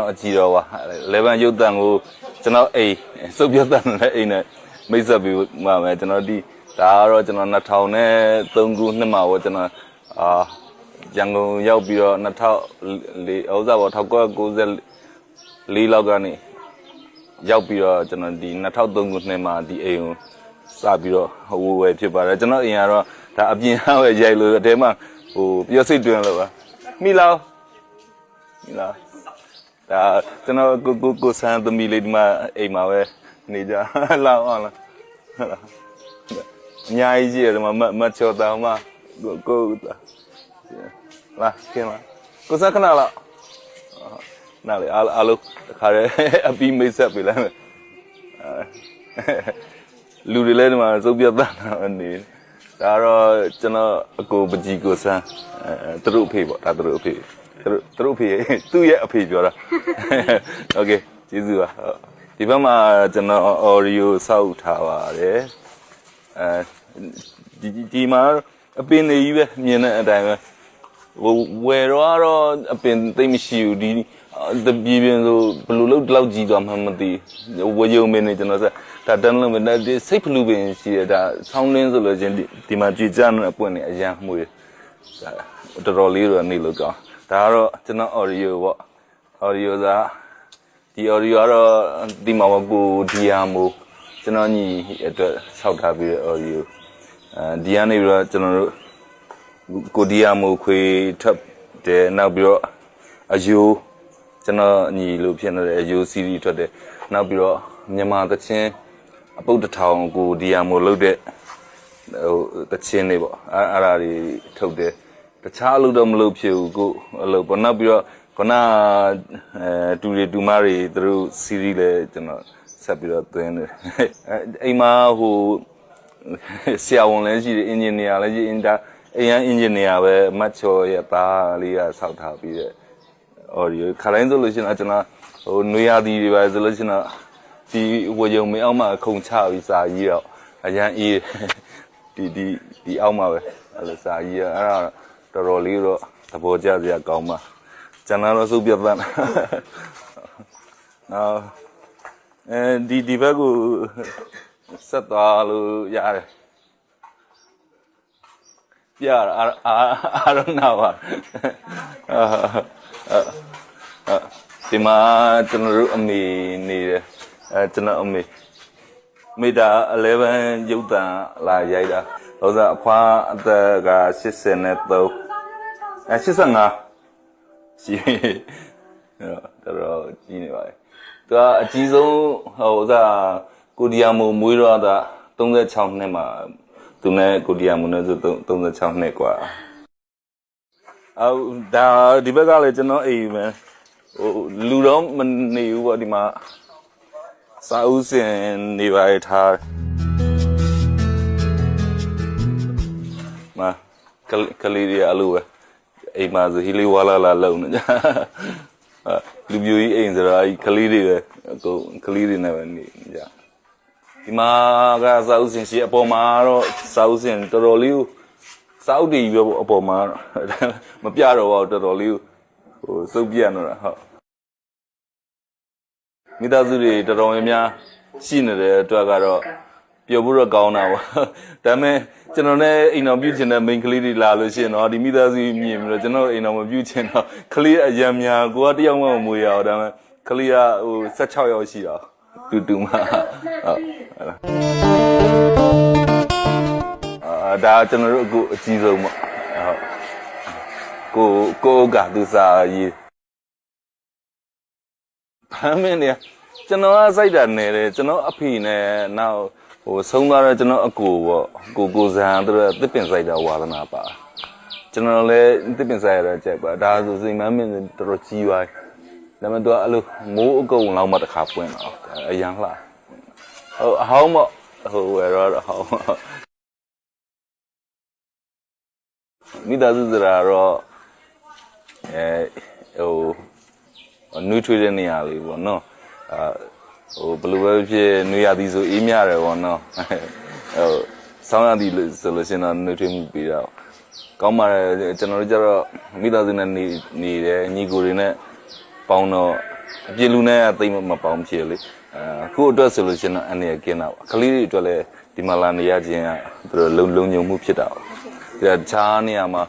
တော့အကြည့်တော့ပါ11ရုပ်တန်ကိုကျွန်တော်အိမ်စုပ်ပြတ်တန်နဲ့အိမ်နဲ့မိတ်ဆက်ပြီးမှမယ်ကျွန်တော်ဒီဒါကတော့ကျွန်တော်2000နဲ့3ခုနှစ်မှာပေါ့ကျွန်တော်အာရန်ကုန်ရောက်ပြီးတော့2004ဥစ္စာပေါ့1994လောက်ကနေရောက်ပြီးတော့ကျွန်တော်ဒီ2003ခုနှစ်မှာဒီအိမ်ကိုစပြီးတော့ဟိုဝယ်ဖြစ်ပါတယ်ကျွန်တော်အိမ်ကတော့ဒါအပြင်ဟဝယ်ရိုက်လို့အတဲမှာဟိုပြောစိတ်တွင်လို့ပါမိလောက်မိလောက် ဒါကျွန်တော်ကိုကိုကိုဆန်းသမီးလေးဒီမှာအိမ်မှာပဲနေကြလောက်အောင်လားဟုတ်လားအများကြီးကြီးတယ်ဒီမှာမမချောတောင်မှာကိုကိုလာကဲမကိုစခဏလောက်နားလေအားအားလုံးတခါတည်းအပီးမိတ်ဆက်ပေးလိုက်မယ်လူတွေလည်းဒီမှာစုပ်ပြတ်တာနေဒါတော့ကျွန်တော်အကိုပကြီးကိုဆန်းအဲသူတို့အဖေပေါ့ဒါသူတို့အဖေ သူတို့သူတို့အဖေသူ့ရဲ့အဖေပြောတာโอเคကျေးဇူးပါဟုတ်ဒီဘက်မှာကျွန်တော် audio စောက်ထားပါတယ်အဲဒီဒီဒီမှာအပင်တွေကြီးပဲမြင်တဲ့အတိုင်းပဲဟိုဝယ်တော့ကတော့အပင်သိမ့်မရှိဘူးဒီတပြေးပြင်းဆိုဘယ်လိုလုပ်ဒီလောက်ကြီးသွားမှမသိဝယ်ရုံမင်းနေကျွန်တော်စဒါတန်းလုံးပဲဒါဒီစိတ်ဖလူပင်ရှိရဒါဆောင်းလင်းဆိုလို့ချင်းဒီဒီမှာကြည်ကြတဲ့အပွင့်နေအရန်မှုရဒါတော်တော်လေးတော့နေလို့ကောင်း ဒါကတော့ကျွန်တော် audio ပေါ့ audio သာဒီ audio ကတော့ဒီမှာကိုဒီယာမို့ကျွန်တော်ညီအတွက်ဆောက်ထားပြီးတဲ့ audio အဲဒီကနေပြီးတော့ကျွန်တော်တို့ကိုဒီယာမို့ခွေထပ်တယ်နောက်ပြီးတော့အယိုးကျွန်တော်ညီလို့ဖြစ်နေတဲ့အယိုး series ထွက်တယ်နောက်ပြီးတော့မြန်မာသချင်းအပုတ်တစ်ထောင်ကိုဒီယာမို့လုပ်တဲ့ဟိုသချင်းတွေပေါ့အဲအဲ့ဒါတွေထုတ်တယ် တခြားအလုပ်တော့မလုပ်ဖြစ်ဘူးကိုအလုပ်ပေါ့နောက်ပြီးတော့ခုနအဲတူရီတူမတွေသူတို့ series လဲကျွန်တော်ဆက်ပြီးတော့သွင်းတယ်အဲအိမ်မှာဟိုဆရာဝန်လည်းရှိတယ်အင်ဂျင်နီယာလည်းရှိအင်တာအရင်အင်ဂျင်နီယာပဲမတ်ချော်ရဲ့သားလေးကဆောက်ထားပြီးတဲ့ audio ခလိုင်းဆိုလို့ရှိရင်ကျွန်တော်ဟိုနွေရာသီတွေပဲဆိုလို့ရှိရင်ဒီဝေယုံမင်းအောက်မှာခုံချပြီးစာကြီးတော့အရန်အေးဒီဒီဒီအောက်မှာပဲအဲ့လိုစာကြီးအဲ့ဒါ တော်တော်လေးတော့သဘောကျစရာကောင်းပါကျွန်တော်တော့စုပ်ပြတ်သားနော်အဲဒီဒီဘက်ကိုဆက်သွားလို့ရတယ်ပြရအာအာအာရနာပါအာဒီမှာကျွန်တော်တို့အမေနေတယ်အဲကျွန်တော်အမေမိတာ11ရုပ်တံလာရိုက်တာ ဟိုစားအဖွားအသက်က83အဲ85ရှိတော်တော်ကြီးနေပါလေသူကအကြီးဆုံးဟိုစားကိုဒီယာမိုမွေးတော့တာ36နှစ်မှာသူနဲ့ကိုဒီယာမိုနဲ့ဆို36နှစ်กว่าအော်ဒါဒီဘက်ကလည်းကျွန်တော်အိမ်ပဲဟိုလူတော့မနေဘူးပေါ့ဒီမှာစာအုပ်စင်နေပါရထား ကလကလေးတွေအလိုပဲအိမ်မှာဆိုဟီလီဝါလာလာလုံနေကြအာလူမျိုးကြီးအိမ်ဆိုတော့အဲ့ကလေးတွေပဲအကုန်ကလေးတွေနဲ့ပဲနေကြဒီမှာကစာအုပ်စင်ရှိအပေါ်မှာတော့စာအုပ်စင်တော်တော်လေးကိုစာအုပ်တွေပဲအပေါ်မှာမပြတော့ပါဘူးတော်တော်လေးကိုဟိုစုပ်ပြတ်နေတာဟုတ်မိသားစုတွေတော်တော်များများရှိနေတဲ့အတွက်ကတော့ ပျော်ဖို့တော့ကောင်းတာပေါ့ဒါပေမဲ့ကျွန်တော်နဲ့အိမ်တော်ပြုတ်ချင်တဲ့ main ကလေးတွေလာလို့ရှိရင်တော့ဒီမိသားစုမြင်ပြီးတော့ကျွန်တော်အိမ်တော်မပြုတ်ချင်တော့ကလေးအရံများကိုကတယောက်မှမမွေးရအောင်ဒါပေမဲ့ကလေးကဟို16ယောက်ရှိတာတူတူမှဟုတ်ဟုတ်လားအာဒါကျွန်တော်တို့အခုအကြီးဆုံးပေါ့ဟုတ်ကိုကိုကသူစားရေးဖမ်းမင်းနေကျွန်တော်ကစိုက်တာနေတယ်ကျွန်တော်အဖေနဲ့နောက် ဟိုဆုံးသွားတော့ကျွန်တော်အကိုပေါ့ကိုကိုဇန်သူတို့တစ်ပင်စိုက်တာဝါသနာပါကျွန်တော်လည်းတစ်ပင်စိုက်ရတဲ့ကြက်ပါဒါဆိုစိမ်မန်းမင်းတော်တော်ကြီးသွားဒါပေမဲ့သူကအဲ့လိုမိုးအကုံလောက်မှတစ်ခါပွင့်တော့အရန်လှဟိုအဟောင်းပေါ့ဟိုရတော့ဟောင်းမိသားစုစရာတော့အဲဟိုနွေးထွေးတဲ့နေရာလေးပေါ့နော်အာ ဟိုဘယ်လိုပဲဖြစ်နွေရသည်ဆိုအေးမြတယ်ပေါ့နော်ဟိုဆောင်းရသည်ဆိုလို့ရှိရင်တော့နွေးထွေးမှုပြီးတော့ကောင်းပါတယ်ကျွန်တော်တို့ကျတော့မိသားစုနဲ့နေနေတယ်ညီကိုတွေနဲ့ပေါင်းတော့အပြစ်လူနဲ့တိတ်မပေါင်းဖြစ်လေအခုအတွက်ဆိုလို့ရှိရင်တော့အနေရကင်းတာပါကလေးတွေအတွက်လည်းဒီမှာလာနေရခြင်းကသူတို့လုံလုံညုံမှုဖြစ်တာပါဒါတခြားနေရာမှာ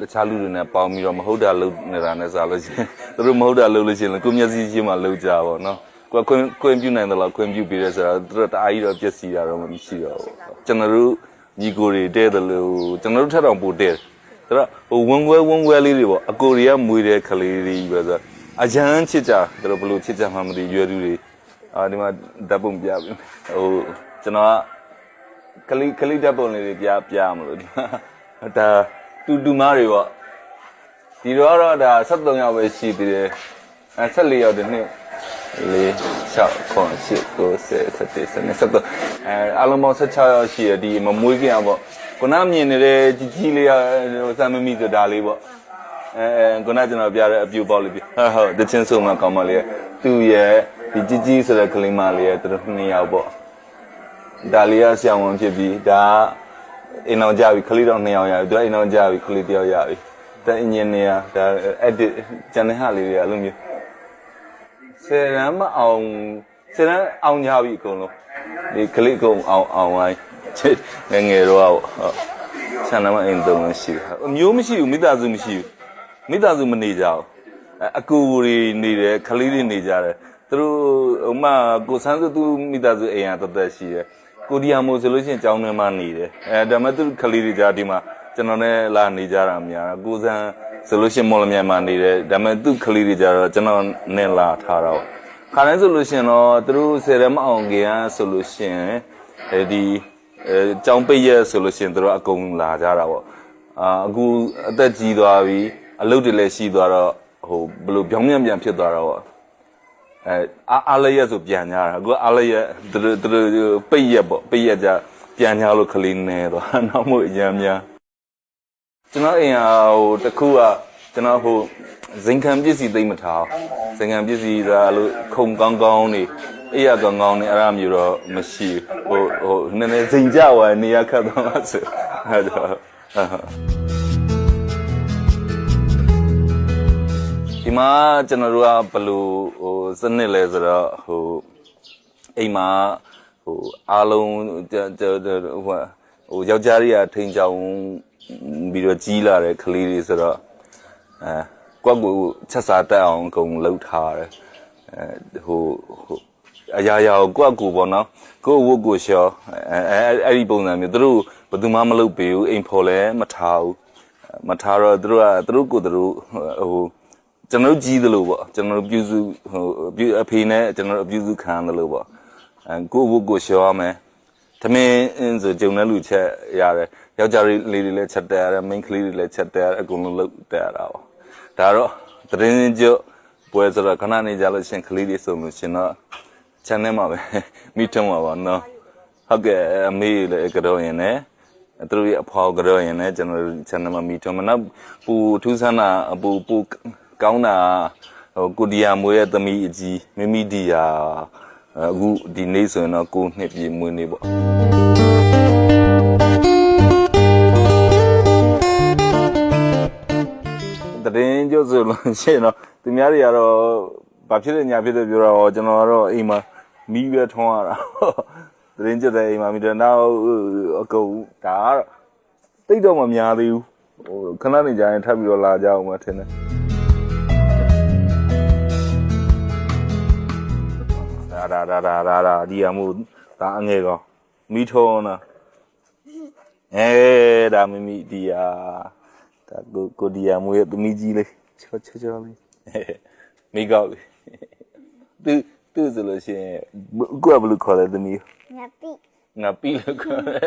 တခြားလူတွေနဲ့ပေါင်းပြီးတော့မဟုတ်တာလုပ်နေတာနဲ့စားလို့ရှိရင်သူတို့မဟုတ်တာလုပ်လို့ရှိရင်ကိုမျက်စိချင်းမှလုပ်ကြပါတော့ ကိုခွင့်ခွင့်ပြုနိုင်တယ်လို့ခွင့်ပြုပြီးရဲဆိုတော့သူတို့တအားကြီးတော့ပြည့်စည်တာတော့မရှိတော့ဘူးကျွန်တော်တို့ညီကိုတွေတဲ့တယ်လို့ကျွန်တော်တို့ထက်တော့ပိုတဲ့သူတို့ဟိုဝင်းဝဲဝင်းဝဲလေးတွေပေါ့အကိုတွေကမွေတဲ့ကလေးတွေပဲဆိုတော့အရန်ချစ်ကြသူတို့ဘလို့ချစ်ကြမှမသိရွယ်သူတွေအာဒီမှာဓာတ်ပုံပြပြီဟိုကျွန်တော်ကကလေးကလေးဓာတ်ပုံလေးတွေပြပြမလို့ဒါတူတူမားတွေပေါ့ဒီတော့တော့ဒါ73ယောက်ပဲရှိသေးတယ်အဲ14ယောက်တည်းနှစ် လေး6 9 10 11 12 13အဲအလုံးပေါင်း16ယောက်ရှိရဒီမမွေးခင်อ่ะပေါ့ခုနမြင်နေတဲ့ကြီးကြီးလေးဟိုစမ်းမမိဆိုဒါလေးပေါ့အဲခုနကျွန်တော်ပြတဲ့အပြူပေါက်လေးပြဟုတ်ဟုတ်တချင်းဆုံးမကောင်းမလေးသူ့ရဲ့ဒီကြီးကြီးဆိုတဲ့ကလေးမလေးရဲ့သူတို့နှစ်ယောက်ပေါ့ဒါလေးကဆရာဝန်ဖြစ်ပြီးဒါအိမ်အောင်ကြပြီခလေးတော့နှစ်ယောက်ရပြီသူကအိမ်အောင်ကြပြီခလေးတစ်ယောက်ရပြီတဲ့အင်ဂျင်နီယာဒါ edit ကျန်တဲ့ဟာလေးတွေအဲ့လိုမျိုး ဆယ်ရမ်းမအောင်ဆယ်ရမ်းအောင်ကြပြီအကုန်လုံးဒီကလေးကုန်အောင်အောင်ဝိုင်းချစ်ငယ်ငယ်တော့ဟုတ်ဆန်နမအိမ်သုံးလို့ရှိတယ်အမျိုးမရှိဘူးမိသားစုမရှိဘူးမိသားစုမနေကြဘူးအကူတွေနေတယ်ခလေးတွေနေကြတယ်သူတို့ဥမာကိုဆန်းစုသူမိသားစုအိမ်ကတသက်ရှိတယ်ကိုဒီယာမိုဆိုလို့ရှိရင်ကျောင်းထဲမှာနေတယ်အဲဒါမှသူခလေးတွေကြာဒီမှာကျွန်တော်နဲ့လာနေကြတာများကိုဆန်း ဆိုလို့ရှိရင်မော်လမြိုင်မှာနေတယ်ဒါမှသူခလေးတွေကြာတော့ကျွန်တော်နဲ့လာထားတော့ခါတိုင်းဆိုလို့ရှိရင်တော့သူတို့ဆယ်ရမအောင်ကြီးကဆိုလို့ရှိရင်အဲဒီအဲကျောင်းပိတ်ရက်ဆိုလို့ရှိရင်သူတို့အကုန်လာကြတာပေါ့အာအခုအသက်ကြီးသွားပြီအလုပ်တွေလည်းရှိသွားတော့ဟိုဘယ်လိုပြောင်းပြန်ပြန်ဖြစ်သွားတော့ပေါ့အဲအားအားလည်းရက်ဆိုပြန်ညာတာအခုအားလည်းရက်သူတို့သူတို့ပိတ်ရက်ပေါ့ပိတ်ရက်ကြပြန်ညာလို့ခလေးနေသွားနောက်မို့အရင်များ ကျွန်တော်အိမ်ဟာဟိုတခုကကျွန်တော်ဟိုဇင်ခံပစ္စည်းသိမ့်မထားဇင်ခံပစ္စည်းဆိုတာလို့ခုံကောင်းကောင်းနေအေးရကောင်းကောင်းနေအဲ့ဒါမျိုးတော့မရှိဘူးဟိုဟိုနည်းနည်းဇင်ကြဝါနေရခတ်သွားမှဆိုအဲ့တော့ဟုတ်ဒီမှာကျွန်တော်တို့ကဘယ်လိုဟိုစနစ်လဲဆိုတော့ဟိုအိမ်မှာဟိုအားလုံးဟိုဟိုယောက်ျားတွေကထိန်ချောင်း ပြီးတော့ကြီးလာတဲ့ကလေးတွေဆိုတော့အဲကွက်ကိုချက်စားတက်အောင်အကုန်လှုပ်ထားတယ်အဲဟိုဟိုအရာရာကိုကွက်ကိုပေါ့နော်ကိုယ့်ဝတ်ကိုလျှော်အဲအဲ့ဒီပုံစံမျိုးသူတို့ဘယ်သူမှမလုပ်ပေးဘူးအိမ်ဖော်လည်းမထားဘူးမထားတော့သူတို့ကသူတို့ကိုသူတို့ဟိုကျွန်တော်ကြီးသလိုပေါ့ကျွန်တော်ပြုစုဟိုအဖေနဲ့ကျွန်တော်အပြုစုခံသလိုပေါ့အဲကိုယ့်ဝတ်ကိုလျှော်ရမယ်သမင်းဆိုဂျုံတဲ့လူချက်ရတယ် ယောက်ျားလေးတွေလည်းချက်တက်ရတယ်မိန်းကလေးတွေလည်းချက်တက်ရတယ်အကုန်လုံးလုပ်တက်ရတာပေါ့ဒါတော့သတင်းကျွတ်ပွဲဆိုတော့ခဏနေကြလို့ရှင်ကလေးတွေဆိုလို့ရှင်တော့ channel မှာပဲမိထုံးပါပါနော်ဟုတ်ကဲ့အမေလည်းကြောရင်လည်းသူတို့ရဲ့အဖေါ်ကြောရင်လည်းကျွန်တော် channel မှာမိထုံးမနောက်ပူထူးဆန်းတာပူပူကောင်းတာဟိုကိုဒီယာမွေးရဲ့သမီးအကြီးမိမိဒီယာအခုဒီနေ့ဆိုရင်တော့ကိုနှစ်ပြည့်မွေးနေ့ပေါ့ တရင်ကျဆိုလို့ရှိရင်တော့သူများတွေကတော့ဘာဖြစ်လဲညာဖြစ်တယ်ပြောတော့ကျွန်တော်ကတော့အိမ်မှာမီးပဲထွန်းရတာတရင်ကျတဲ့အိမ်မှာမီးတော့နောက်အကုန်ဒါကတော့တိတ်တော့မများသေးဘူးဟိုခဏနေကြရင်ထပ်ပြီးတော့လာကြအောင်မထင်နဲ့ဒါဒါဒါဒါဒါဒါဒီအမှုဒါအငယ်ကောမီးထွန်းတာအဲဒါမမီဒီယာ ဒါကိုကိုဒီယာမွေးသမီးကြီးလေးချောချောချောလေးမိကောက်လေးသူသူဆိုလို့ရှိရင်ကိုကဘယ်လိုခေါ်လဲသမီးငါပိငါပြီလို့ခေါ်တယ်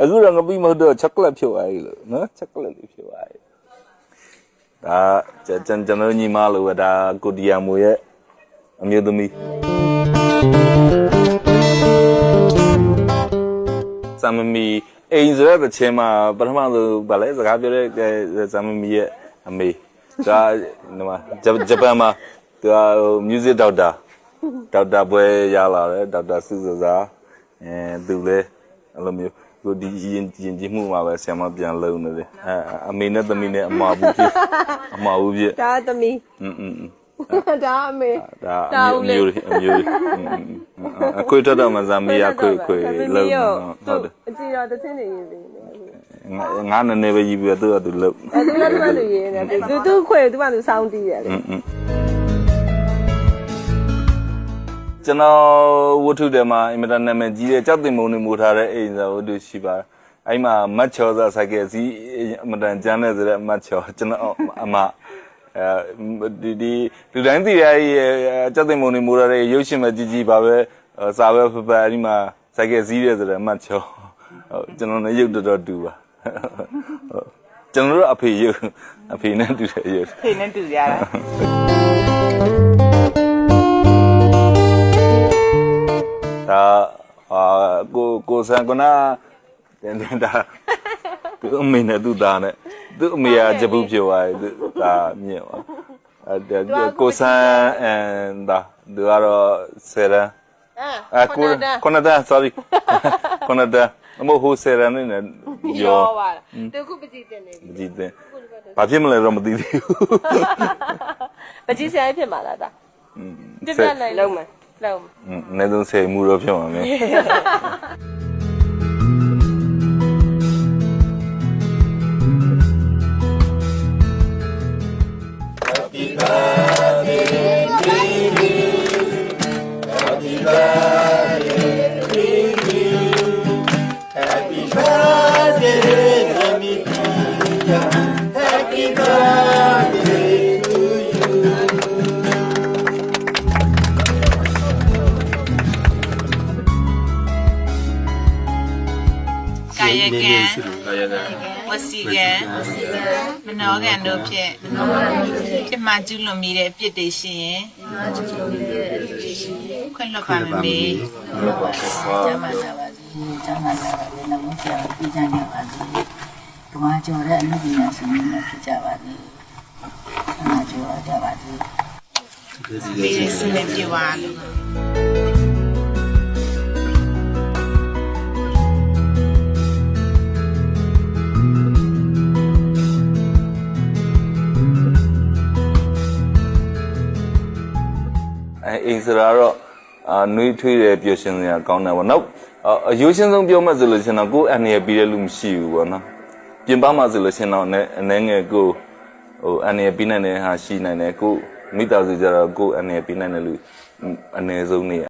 အခုတော့ငါပြီမဟုတ်တော့ချောကလက်ဖြုတ်သွားပြီလို့နော်ချောကလက်လေးဖြုတ်သွားပြီဒါကျွန်ကျွန်ကျွန်တော်ညီမလို့ပဲဒါကိုဒီယာမွေရဲ့အမျိုးသမီးစမမီ အိမ်ဆိုတဲ့ချင်းမှာပထမဆုံးဗာလဲစကားပြောတဲ့စမမီရဲ့အမေဒါဒီမှာဂျပန်မှာသူက music doctor ဒေါက်တာပွဲရလာတယ်ဒေါက်တာစုစုစာအဲသူလည်းအဲ့လိုမျိုးကိုဒီရင်ရင်ကြီးမှုမှာပဲဆရာမပြန်လုံနေတယ်အဲအမေနဲ့သမီးနဲ့အမဘူးဖြစ်အမဘူးဖြစ် ဒါသမီး อืมอืม ဒါအမေ ဒါ ဒါ အ ဦးလေး မျိုးလေးအမျိုးလေးအခွေထွက်တော့မှဇာမီယာခွေခွေလုံးဟုတ်တယ် အ ကြည့်တော့တချင်းနေရေးပြီငါငါနည်းနည်းပဲကြီးပြီးတော့သူကသူလုံးအဲသူလည်းသူကသူရေးနေတယ်သူသူခွေသူကသူစောင်းတီးတယ်လေကျွန်တော်ဝတ္ထုထဲမှာအင်မတန်နာမည်ကြီးတဲ့ကြောက်တင်မုံတွေမူထားတဲ့အိမ်စာဝတ္ထုရှိပါတယ်အဲ့မှာမတ်ချောစာဆိုင်ကယ်စီးအင်မတန်ကျမ်းတဲ့ဆိုတဲ့မတ်ချောကျွန်တော်အမအဲဒီဒီလူတိုင်းသိရရဲ့ကြောက်တင်မုံတွေမူထားတဲ့ရုပ်ရှင်မကြီးကြီးပါပဲစာပဲဖဖအဲ့ဒီမှာဆိုင်ကယ်စီးတဲ့ဆိုတဲ့မတ်ချော ဟုတ်ကျွန်တော်လည်းရုပ်တော်တော်တူပါဟုတ်ကျွန်တော်တို့အဖေရုပ်အဖေနဲ့တူတဲ့ရုပ်ဖေနဲ့တူကြတာဒါအာကိုကိုဆန်ကနာတင်တင်ဒါသူအမေနဲ့သူ့သားနဲ့သူ့အမေကဂျပူဖြစ်သွားတယ်သူဒါမြင့်သွားအဲဒါကိုဆန်အန်ဒါသူကတော့ဆယ်ရန်အာအဲကိုခုနတန်း sorry ခုနတန်း အမို့ဟိုဆယ်ရန်နဲ့ရောရောပါလားသူခုပကြည့်တင်နေပြီမကြည့်တဲ့ဘာဖြစ်မလဲတော့မသိသေးဘူးပကြည့်ဆရာကြီးဖြစ်မှာလားဒါပြပြလိုက်လုံးမယ်လုံးမယ်อืมအနည်းဆုံးဆယ်မှုတော့ဖြစ်မှာမင်း ကာယကံဝစီကံမနောကံတို့ဖြင့်ပြမကျူးလွန်မိတဲ့အပြစ်တွေရှိရင်ခွင့်လွတ်ပါမမေကျမ်းမာကြပါစေကျမ်းမာကြပါစေနမောဆရာပြကြနေပါစေ ဓမ္မကျော်တဲ့အမှုပညာရှင်တွေဖြစ်ကြပါစေဓမ္မကျော်ကြပါစေမေရစနေပြေပါလို့အဲအိမ်စရာတော့အာနှွေးထွေးတယ်ပျော်ရွှင်စရာကောင်းတယ်ဗောနောက်အာအရိုးရှင်းဆုံးပြောမှဆိုလို့ရှင်တော့ကိုယ်အနေရပြီးတဲ့လူမရှိဘူးဗောနော် ပြင်ပမှာဆိုလို့ရှင်တော့အနေအနေငယ်ကိုဟိုအနေရပြီးနိုင်တဲ့ဟာရှိနိုင်တယ်ကိုယ်မိသားစုကြတော့ကိုယ်အနေရပြီးနိုင်တဲ့လူအနည်းဆုံးနေရ